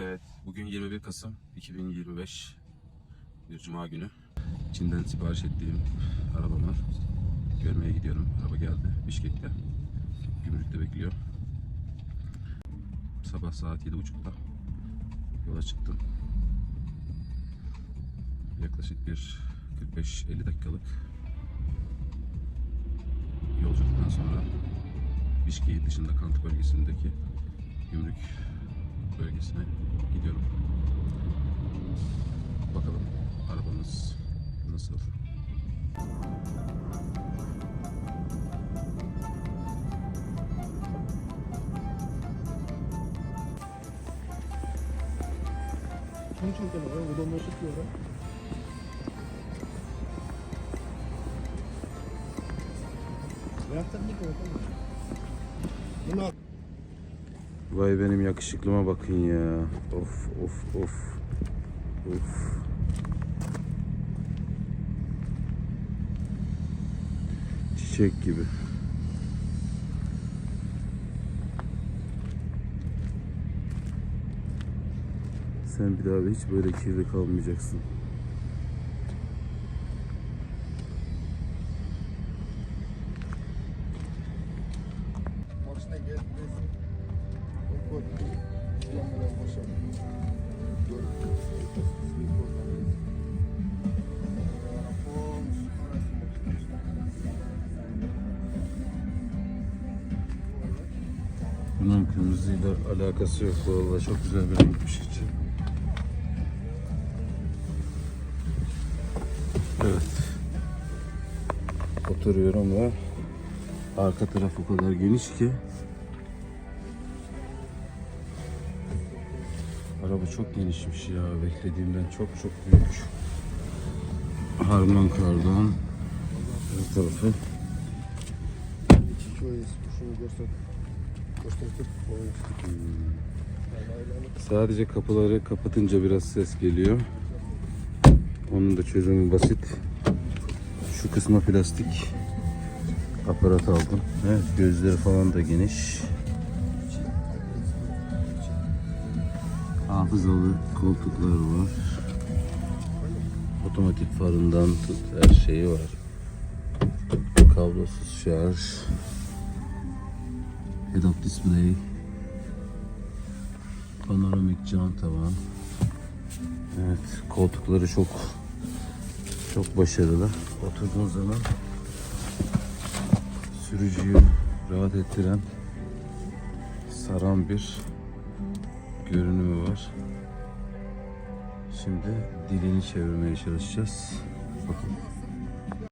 Evet, bugün 21 Kasım 2025 bir Cuma günü. Çin'den sipariş ettiğim arabamı görmeye gidiyorum. Araba geldi Bişkek'te. Gümrükte bekliyor. Sabah saat 7.30'da yola çıktım. Yaklaşık bir 45-50 dakikalık yolculuktan sonra Bişkek'in dışında Kant bölgesindeki gümrük bölgesine gidiyorum. Bakalım arabamız nasıl? 천천히 떠나요. 우동 못 시키요. Yaptık mı? Bunu Vay benim yakışıklıma bakın ya. Of of of. Of. Çiçek gibi. Sen bir daha da hiç böyle kirli kalmayacaksın. Bunun kırmızıyla alakası yok. Vallahi çok güzel bir renkmiş içi. Evet. Oturuyorum ve arka taraf o kadar geniş ki Araba çok genişmiş ya. Beklediğimden çok çok büyük. Harman kardon. Her tarafı. Göstertir. Sadece kapıları kapatınca biraz ses geliyor. Onun da çözümü basit. Şu kısma plastik aparat aldım. Evet, gözleri falan da geniş. Hafızalı koltuklar var. Otomatik farından tut her şeyi var. Kablosuz şarj. Head up display. Panoramik cam tavan. Evet, koltukları çok çok başarılı. Oturduğun zaman sürücüyü rahat ettiren saran bir görünümü var. Şimdi dilini çevirmeye çalışacağız. Bakın.